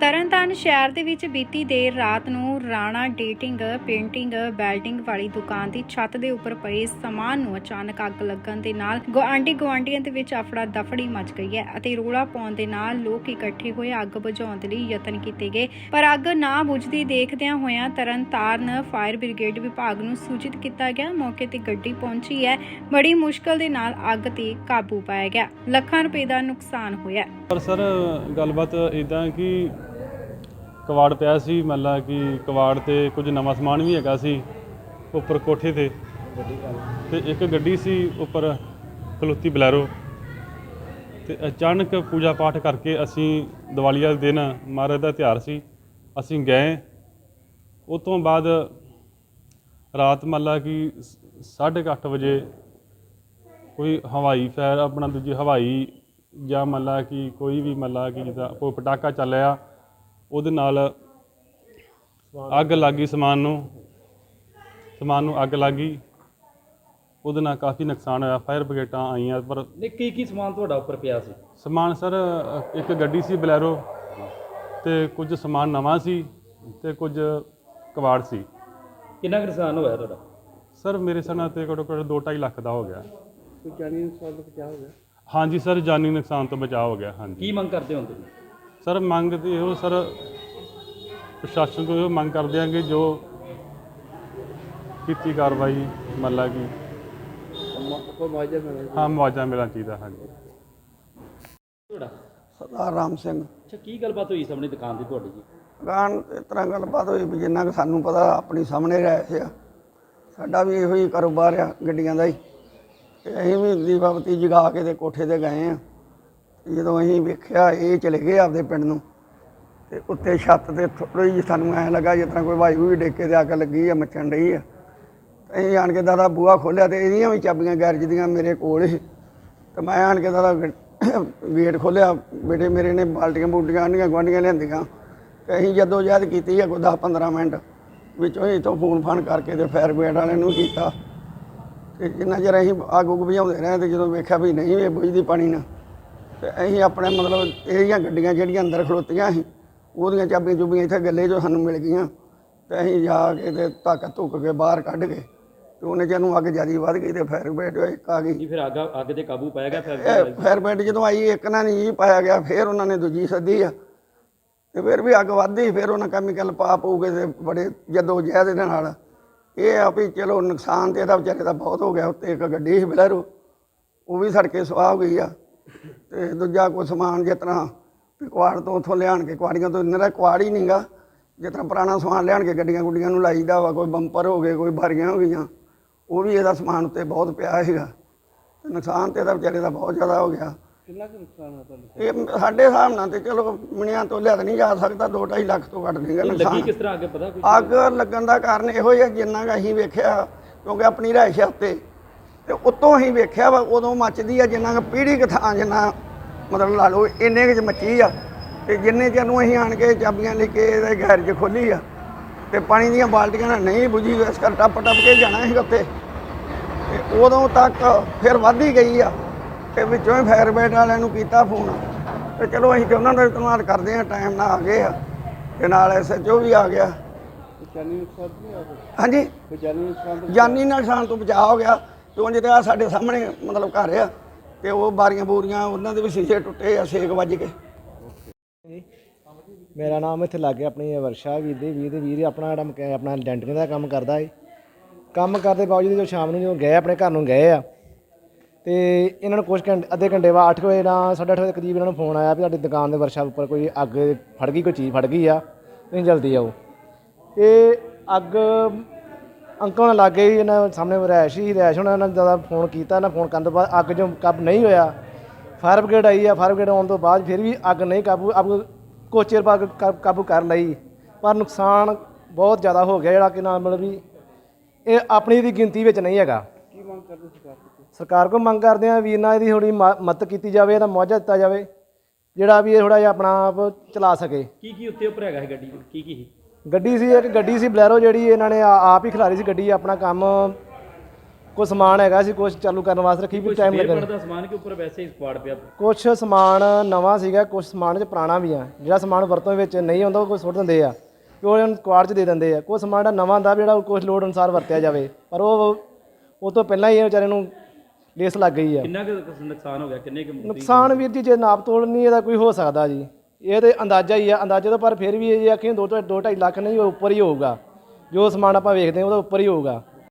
ਤਰਨਤਾਰਨ ਸ਼ਹਿਰ ਦੇ ਵਿੱਚ ਬੀਤੀ ਦੇਰ ਰਾਤ ਨੂੰ ਰਾਣਾ ਡੇਟਿੰਗ, ਪੇਂਟਿੰਗ ਬੈਲਡਿੰਗ ਵਾਲੀ ਦੁਕਾਨ ਦੀ ਛੱਤ ਦੇ ਉੱਪਰ ਪਏ ਸਮਾਨ ਨੂੰ ਅਚਾਨਕ ਅੱਗ ਲੱਗਣ ਦੇ ਨਾਲ ਗੁਆਂਢੀ ਗੁਆਂਢੀਆਂ ਦੇ ਵਿੱਚ ਅਫੜਾ ਦਫੜੀ ਮਚ ਗਈ ਹੈ ਅਤੇ ਰੋਲਾ ਪਾਉਣ ਦੇ ਨਾਲ ਲੋਕ ਇਕੱਠੇ ਹੋਏ ਅੱਗ ਬੁਝਾਉਣ ਦੇ ਲਈ ਯਤਨ ਕੀਤੇ ਗਏ। ਪਰ ਅੱਗ ਨਾ ਬੁਝਦੀ ਦੇਖਦਿਆਂ ਹੋਇਆਂ ਤਰਨਤਾਰਨ ਫਾਇਰ ਬ੍ਰਿਗੇਡ ਵਿਭਾਗ ਨੂੰ ਸੂਚਿਤ ਕੀਤਾ ਗਿਆ। ਮੌਕੇ ਤੇ ਗੱਡੀ ਪਹੁੰਚੀ ਹੈ। ਬੜੀ ਮੁਸ਼ਕਲ ਦੇ ਨਾਲ ਅੱਗ ਤੇ ਕਾਬੂ ਪਾਇਆ ਗਿਆ। ਲੱਖਾਂ ਰੁਪਏ ਦਾ ਨੁਕਸਾਨ ਹੋਇਆ। ਪਰ ਸਰ, ਗੱਲਬਾਤ ਇਦਾਂ ਕਿ ਕਵਾੜ ਪਿਆ ਸੀ ਮਤਲਬ ਕਿ ਕਵਾੜ ਤੇ ਕੁਝ ਨਵਾਂ ਸਮਾਨ ਵੀ ਹੈਗਾ ਸੀ ਉੱਪਰ ਕੋਠੇ ਤੇ। ਤੇ ਇੱਕ ਗੱਡੀ ਸੀ ਉੱਪਰ ਖਲੋਤੀ ਬਲੈਰੋ। ਤੇ ਅਚਾਨਕ ਪੂਜਾ ਪਾਠ ਕਰਕੇ ਅਸੀਂ ਦੀਵਾਲੀ ਵਾਲੇ ਦਿਨ ਮਹਾਰਾਜ ਦਾ ਤਿਉਹਾਰ ਸੀ, ਅਸੀਂ ਗਏ। ਉਸ ਤੋਂ ਬਾਅਦ ਰਾਤ ਮਤਲਬ ਕਿ 8:30 ਵਜੇ ਕੋਈ ਹਵਾਈ ਫਾਇਰ ਆਪਣਾ ਦੂਜੀ ਹਵਾਈ ਜਾਂ ਮਤਲਬ ਕਿ ਕੋਈ ਵੀ ਮਤਲਬ ਕਿ ਜਿੱਦਾਂ ਕੋਈ ਪਟਾਕਾ ਚੱਲਿਆ ਉਹਦੇ ਨਾਲ ਅੱਗ ਲੱਗੀ ਸਮਾਨ ਨੂੰ। ਸਮਾਨ ਨੂੰ ਅੱਗ ਲੱਗੀ ਉਹਦੇ ਨਾਲ ਕਾਫੀ ਨੁਕਸਾਨ ਹੋਇਆ। ਫਾਇਰ ਬ੍ਰਿਗੇਡਾਂ ਆਈਆਂ ਪਰ ਨਹੀਂ ਕੀ ਕੀ ਸਮਾਨ ਤੁਹਾਡਾ ਉੱਪਰ ਪਿਆ ਸੀ? ਸਮਾਨ ਸਰ ਇੱਕ ਗੱਡੀ ਸੀ ਬਲੈਰੋ ਤੇ ਕੁਝ ਸਮਾਨ ਨਵਾਂ ਸੀ ਤੇ ਕੁਝ ਕਬਾੜ ਸੀ। ਕਿੰਨਾ ਕੁ ਨੁਕਸਾਨ ਹੋਇਆ ਤੁਹਾਡਾ? ਸਰ ਮੇਰੇ ਸਨਾਂ ਤੇ ਘੱਟੋ ਘੱਟ 2.5 ਲੱਖ ਦਾ ਹੋ ਗਿਆ। ਕੋਈ ਜਾਨੀ ਨੁਕਸਾਨ ਤੋਂ ਬਚਾ ਹੋ ਗਿਆ? ਹਾਂਜੀ ਸਰ ਜਾਨੀ ਨੁਕਸਾਨ ਤੋਂ ਬਚਾਅ ਹੋ ਗਿਆ ਹਾਂਜੀ। ਕੀ ਮੰਗ ਕਰਦੇ ਹੋ ਤੁਸੀਂ? ਸਰ ਮੰਗ ਤੇ ਇਹੋ ਸਰ ਪ੍ਰਸ਼ਾਸਨ ਤੋਂ ਇਹੋ ਮੰਗ ਕਰਦੇ ਹਾਂ ਕਿ ਜੋ ਕੀਤੀ ਕਾਰਵਾਈ ਮੱਲਾ ਕੀ। ਕੋਈ ਮੁਆਵਜ਼ਾ ਮਿਲੇ ਹਾਂ ਮੁਆਵਜ਼ਾ ਮਿਲਣਾ ਚਾਹੀਦਾ ਹਾਂਜੀ। ਤੁਹਾਡਾ ਸਰਦਾਰ ਰਾਮ ਸਿੰਘ। ਅੱਛਾ ਕੀ ਗੱਲਬਾਤ ਹੋਈ ਸਾਹਮਣੇ ਦੁਕਾਨ ਦੀ ਤੁਹਾਡੀ ਜੀ? ਗਾਣ ਇਸ ਤਰ੍ਹਾਂ ਗੱਲਬਾਤ ਹੋਈ ਵੀ ਜਿੰਨਾ ਕੁ ਸਾਨੂੰ ਪਤਾ ਆਪਣੀ ਸਾਹਮਣੇ ਰਹਿ ਸੀ। ਸਾਡਾ ਵੀ ਇਹੋ ਹੀ ਕਾਰੋਬਾਰ ਆ ਗੱਡੀਆਂ ਦਾ ਹੀ। ਤੇ ਅਸੀਂ ਵੀ ਦੀਪਾਵਤੀ ਜਗਾ ਕੇ ਤੇ ਕੋਠੇ ਤੇ ਗਏ ਆ। ਜਦੋਂ ਅਸੀਂ ਵੇਖਿਆ, ਇਹ ਚਲੇ ਗਏ ਆਪਦੇ ਪਿੰਡ ਨੂੰ। ਤੇ ਉੱਤੇ ਛੱਤ ਤੇ ਥੋੜੀ ਜਿਹੀ ਸਾਨੂੰ ਐਂ ਲੱਗਾ ਜਿਸ ਤਰ੍ਹਾਂ ਕੋਈ ਵਾਯੂ ਵੀ ਡੇਕੇ ਤੇ ਅੱਗ ਲੱਗੀ ਆ, ਮੱਚਣ ਰਹੀ ਆ। ਅਸੀਂ ਆਣ ਕੇ ਦਾਦਾ ਬੂਹਾ ਖੋਲਿਆ ਤੇ ਇਹਦੀਆਂ ਵੀ ਚਾਬੀਆਂ ਗੈਰਜ ਦੀਆਂ ਮੇਰੇ ਕੋਲ ਹੀ ਤੇ ਮੈਂ ਆਣ ਕੇ ਦਾਦਾ ਗੇਟ ਖੋਲਿਆ ਬੇਟੇ ਮੇਰੇ ਨੇ ਬਾਲਟੀਆਂ ਬੂਟੀਆਂ ਆਂਡੀਆਂ ਗੁਆਂਢੀਆਂ ਲਿਆਂਦੀਆਂ। ਤੇ ਅਸੀਂ ਜਦੋਂ ਯਾਦ ਕੀਤੀ ਆ, ਕੋਈ 10 15 ਮਿੰਟ, ਵਿੱਚੋਂ ਹੀ ਤੋਂ ਫੋਨ ਫਾਨ ਕਰਕੇ ਤੇ ਫਾਇਰ ਬ੍ਰਿਗੇਡ ਵਾਲਿਆਂ ਨੂੰ ਕੀਤਾ। ਤੇ ਜਿੰਨਾ ਚਿਰ ਅਸੀਂ ਅੱਗ ਉੱਗ ਬੁਝਾਉਂਦੇ ਰਹੇ ਤੇ ਜਦੋਂ ਵੇਖਿਆ ਵੀ ਨਹੀਂ ਇਹ ਬੁਝਦੀ ਪਾਣੀ ਨਾਲ ਤੇ ਅਸੀਂ ਆਪਣੇ ਮਤਲਬ ਇਹਦੀਆਂ ਗੱਡੀਆਂ ਜਿਹੜੀਆਂ ਅੰਦਰ ਖਲੋਤੀਆਂ ਸੀ ਉਹਦੀਆਂ ਚਾਬੀਆਂ ਚੁਬੀਆਂ ਇੱਥੇ ਗੱਲੇ 'ਚੋਂ ਸਾਨੂੰ ਮਿਲ ਗਈਆਂ। ਤੇ ਅਸੀਂ ਜਾ ਕੇ ਤੇ ਧੱਕ ਧੁੱਕ ਕੇ ਬਾਹਰ ਕੱਢ ਕੇ ਤੇ ਉਹਨੇ ਜਿਹਨੂੰ ਅੱਗ ਜ਼ਿਆਦਾ ਵੱਧ ਗਈ ਤੇ ਫਾਇਰ ਬ੍ਰਿਗੇਡ ਇੱਕ ਆ ਗਈ। ਜੀ ਫਿਰ ਅੱਗ ਅੱਗ ਤੇ ਕਾਬੂ ਪਾਇਆ ਗਿਆ ਫਿਰ ਫਾਇਰ ਬ੍ਰਿਗੇਡ ਜਦੋਂ ਆਈ ਇੱਕ ਨਾਲ ਨਹੀਂ ਪਾਇਆ ਗਿਆ ਫਿਰ ਉਹਨਾਂ ਨੇ ਦੂਜੀ ਸੱਦੀ ਆ। ਤੇ ਫਿਰ ਵੀ ਅੱਗ ਵੱਧਦੀ ਫਿਰ ਉਹਨਾਂ ਕੈਮੀਕਲ ਪਾ ਪਊਗੇ ਤੇ ਬੜੇ ਜਦੋਂ ਜਹਿਦ ਦੇ ਨਾਲ। ਇਹ ਆ ਵੀ ਚਲੋ ਨੁਕਸਾਨ ਤੇ ਇਹਦਾ ਵਿਚਾਰੇ ਦਾ ਬਹੁਤ ਹੋ ਗਿਆ ਉੱਤੇ ਇੱਕ ਗੱਡੀ ਸੀ ਬਲੈਰੋ ਉਹ ਵੀ ਸੜ ਕੇ ਸੁਆਹ ਹੋ ਗਈ ਆ। ਤੇ ਦੂਜਾ ਕੋਈ ਸਮਾਨ ਜਿਸ ਤਰ੍ਹਾਂ ਕੁਆੜ ਤੋਂ ਉੱਥੋਂ ਲਿਆਣ ਕੇ ਕੁਆੜੀਆਂ ਤੋਂ ਨਿਹਰਾ ਕੁਆੜ ਹੀ ਨਹੀਂਗਾ ਜਿਸ ਤਰ੍ਹਾਂ ਪੁਰਾਣਾ ਸਮਾਨ ਲਿਆਣ ਕੇ ਗੱਡੀਆਂ ਗੁੱਡੀਆਂ ਨੂੰ ਲਾਈਦਾ ਵਾ ਕੋਈ ਬੰਪਰ ਹੋ ਗਏ ਕੋਈ ਬਾਰੀਆਂ ਹੋ ਗਈਆਂ ਉਹ ਵੀ ਇਹਦਾ ਸਮਾਨ ਉੱਤੇ ਬਹੁਤ ਪਿਆ ਹੈਗਾ ਤੇ ਨੁਕਸਾਨ ਤੇ ਇਹਦਾ ਵਿਚਾਰੇ ਦਾ ਬਹੁਤ ਜ਼ਿਆਦਾ ਹੋ ਗਿਆ। ਕਿੰਨਾ ਕੁ ਨੁਕਸਾਨ ਹੋਇਆ ਤੁਹਾਨੂੰ? ਇਹ ਸਾਡੇ ਹਿਸਾਬ ਨਾਲ ਤੇ ਚਲੋ ਮਿਣਿਆਂ ਤੋਂ ਲਿਆ ਤਾਂ ਨਹੀਂ ਜਾ ਸਕਦਾ 2.5 ਲੱਖ ਤੋਂ ਘੱਟ ਨਹੀਂਗਾ ਲੱਗੀ ਨੁਕਸਾਨ। ਕਿਸ ਤਰ੍ਹਾਂ ਅੱਗੇ ਪਤਾ ਕੁਝ ਅੱਗ ਲੱਗਣ ਦਾ ਕਾਰਨ ਇਹੋ ਹੀ ਹੈ ਜਿੰਨਾ ਕੁ ਅਸੀਂ ਵੇਖਿਆ ਕਿਉਂਕਿ ਆਪਣੀ ਰਿਹਾਇਸ਼ ਆ ਉੱਤੇ। ਤੇ ਉੱਤੋਂ ਹੀ ਵੇਖਿਆ ਵਾ ਉਦੋਂ ਮੱਚਦੀ ਆ ਜਿੰਨਾ ਕੁ ਪੀੜੀ ਕੁ ਥਾਂ ਜਿੰਨਾ ਮਤਲਬ ਲਾ ਲਓ ਇੰਨੇ ਕੁ ਚ ਮੱਚੀ ਆ। ਤੇ ਜਿੰਨੇ ਚਿਰ ਨੂੰ ਅਸੀਂ ਆਣ ਕੇ ਚਾਬੀਆਂ ਲੈ ਕੇ ਇਹਦੇ ਗੈਰਜ ਖੋਲੀ ਆ ਤੇ ਪਾਣੀ ਦੀਆਂ ਬਾਲਟੀਆਂ ਨਾਲ ਨਹੀਂ ਬੁਝੀ ਇਸ ਕਰ ਟੱਪ ਟੱਪ ਕੇ ਜਾਣਾ ਸੀ ਉੱਤੇ ਤੇ ਉਦੋਂ ਤੱਕ ਫਿਰ ਵੱਧ ਹੀ ਗਈ ਆ ਤੇ ਵਿੱਚੋਂ ਹੀ ਫਾਇਰ ਬ੍ਰਿਗੇਡ ਵਾਲਿਆਂ ਨੂੰ ਕੀਤਾ ਫੋਨ ਤੇ ਚਲੋ ਅਸੀਂ ਤੇ ਉਹਨਾਂ ਦਾ ਧੰਨਵਾਦ ਕਰਦੇ ਆ ਟਾਈਮ ਨਾਲ ਆ ਗਏ ਆ ਤੇ ਨਾਲ ਐਸਐਚਓ ਵੀ ਆ ਗਿਆ। ਜਾਨੀ ਨੁਕਸਾਨ ਨਹੀਂ ਆ ਹਾਂਜੀ? ਕੋਈ ਜਾਨੀ ਨੁਕਸਾਨ ਜਾਨੀ ਨੁਕਸਾਨ ਤੋਂ ਬਚਾਅ ਹੋ ਗਿਆ। ਕਿਉਂ ਜਿਹਦੇ ਆ ਸਾਡੇ ਸਾਹਮਣੇ ਮਤਲਬ ਘਰ ਆ ਤੇ ਉਹ ਬਾਰੀਆਂ ਬੂਰੀਆਂ ਉਹਨਾਂ ਦੇ ਵੀ ਸ਼ੀਸ਼ੇ ਟੁੱਟੇ ਆ ਛੇਕ ਵੱਜ ਕੇ। ਮੇਰਾ ਨਾਮ ਇੱਥੇ ਲੱਗੇ ਆਪਣੀ ਵਰਸ਼ਾ ਵੀਰ ਦੇ ਵੀਰ ਦੇ ਵੀਰ ਆਪਣਾ ਜਿਹੜਾ ਮਕੈ- ਆਪਣਾ ਡੈਂਟਿੰਗ ਦਾ ਕੰਮ ਕਰਦਾ ਏ। ਕੰਮ ਕਰਦੇ ਬਾਵਜੂਦ ਜਦੋਂ ਸ਼ਾਮ ਨੂੰ ਜਦੋਂ ਗਏ, ਆਪਣੇ ਘਰ ਨੂੰ ਗਏ ਆ, ਤੇ ਇਹਨਾਂ ਨੂੰ ਕੁਝ ਘੰਟੇ, ਅੱਧੇ ਘੰਟੇ ਬਾਅਦ 8 ਵਜੇ ਨਾਲ 8:30 ਵਜੇ ਕਰੀਬ ਇਹਨਾਂ ਨੂੰ ਫੋਨ ਆਇਆ ਵੀ ਤੁਹਾਡੀ ਦੁਕਾਨ ਦੇ ਵਰਸ਼ਾ ਉੱਪਰ ਕੋਈ ਅੱਗ ਫੜ ਗਈ, ਕੋਈ ਚੀਜ਼ ਫੜ ਗਈ ਆ, ਤੁਸੀਂ ਜਲਦੀ ਆਓ। ਇਹ ਅੱਗ ਅੰਕਲ ਨਾਲ ਲੱਗੇ ਹੀ ਇਹਨਾਂ ਸਾਹਮਣੇ ਰੈਸ਼ ਹੀ ਰੈਸ਼ ਉਹਨਾਂ ਨੇ ਜ਼ਿਆਦਾ ਫੋਨ ਕੀਤਾ ਨਾ ਫੋਨ ਕਰਨ ਤੋਂ ਬਾਅਦ ਅੱਗ ਜੋ ਕਾਬੂ ਨਹੀਂ ਹੋਇਆ। ਫਾਇਰ ਬ੍ਰਿਗੇਡ ਆਈ ਆ ਫਾਇਰ ਬ੍ਰਿਗੇਡ ਆਉਣ ਤੋਂ ਬਾਅਦ ਫਿਰ ਵੀ ਅੱਗ ਨਹੀਂ ਕਾਬੂ ਅੱਗ ਕੁਛ ਚਿਰ ਬਾਅਦ ਕਾ- ਕਾਬੂ ਕਰ ਲਈ। ਪਰ ਨੁਕਸਾਨ ਬਹੁਤ ਜ਼ਿਆਦਾ ਹੋ ਗਿਆ ਜਿਹੜਾ ਕਿ ਨਾਲ ਮਤਲਬ ਵੀ ਇਹ ਆਪਣੀ ਦੀ ਗਿਣਤੀ ਵਿੱਚ ਨਹੀਂ ਹੈਗਾ। ਕੀ ਮੰਗ ਕਰਦੇ ਸਰਕਾਰ ਤੋਂ? ਸਰਕਾਰ ਕੋਲ ਮੰਗ ਕਰਦੇ ਆ ਵੀਰ ਨਾਲ ਇਹਦੀ ਥੋੜੀ ਮਦਦ ਕੀਤੀ ਜਾਵੇ ਇਹਦਾ ਮੁਆਵਜ਼ਾ ਦਿੱਤਾ ਜਾਵੇ ਜਿਹੜਾ ਵੀ ਇਹ ਥੋੜਾ ਜਿਹਾ ਆਪਣਾ ਆਪ ਚਲਾ ਸਕੇ। ਕੀ ਕੀ ਉੱਤੇ ਉੱਪਰ ਹੈਗਾ ਹੈ ਗੱਡੀ? ਦੇ? ਕੀ ਕੀ ਸੀ? ਗੱਡੀ ਸੀ ਇੱਕ ਗੱਡੀ ਸੀ ਬਲੈਰੋ ਜਿਹੜੀ ਇਹਨਾਂ ਨੇ ਆ- ਆਪ ਹੀ ਖਿਲਾਰੀ ਸੀ ਗੱਡੀ ਆਪਣਾ ਕੰਮ ਕੁਝ ਸਮਾਨ ਹੈਗਾ ਸੀ ਕੁਝ ਚਾਲੂ ਕਰਨ ਵਾਸਤੇ ਰੱਖੀ ਵੀ ਟਾਈਮ ਲੱਗਣਾ। ਦਾ ਸਮਾਨ ਕੇ ਉੱਪਰ ਵੈਸੇ ਹੀ ਕਵਾੜ ਪਿਆ? ਕੁਝ ਸਮਾਨ ਨਵਾਂ ਸੀਗਾ ਕੁਝ ਸਮਾਨ ਚ ਪੁਰਾਣਾ ਵੀ ਆ। ਜਿਹੜਾ ਸਮਾਨ ਵਰਤੋਂ ਵਿੱਚ ਨਹੀਂ ਆਉਂਦਾ ਉਹ ਕੋਈ ਸੁੱਟ ਦਿੰਦੇ ਆ। ਕਿ ਉਹ ਉਹਨੂੰ ਕੁਆੜ ਚ ਦੇ ਦਿੰਦੇ ਆ। ਕੋਈ ਸਮਾਨ ਜਿਹੜਾ ਨਵਾਂ ਹੁੰਦਾ ਵੀ ਜਿਹੜਾ ਕੁਝ ਲੋੜ ਅਨੁਸਾਰ ਵਰਤਿਆ ਜਾਵੇ। ਪਰ ਉਹ ਉਹ ਤੋਂ ਪਹਿਲਾਂ ਹੀ ਇਹ ਵਿਚਾਰੇ ਨੂੰ ਲੇਸ ਲੱਗ ਗਈ ਆ। ਕਿੰਨਾ ਕੁ ਨੁਕਸਾਨ ਹੋ ਗਿਆ? ਕਿੰਨੇ ਕੁ ਨੁਕਸਾਨ ਵੀਰ ਜੀ ਜੇ ਨਾਪ ਤੋਲ ਨਹੀਂ ਇਹਦਾ ਕੋਈ ਹੋ ਸਕਦਾ ਜੀ। ਇਹ ਤੇ ਅੰਦਾਜ਼ਾ ਹੀ ਆ, ਅੰਦਾਜ਼ੇ ਤੋਂ ਪਰ ਫਿਰ ਵੀ ਇਹ ਆਖੀ 2 ਤੋਂ 2.5 ਲੱਖ ਨਹੀਂ, ਉਹ ਉੱਪਰ ਹੀ ਹੋਊਗਾ। ਜੋ ਸਮਾਨ ਆਪਾਂ ਵੇਖਦੇ ਹਾਂ, ਉਹਦਾ ਉੱਪਰ ਹੀ ਹੋਊਗਾ।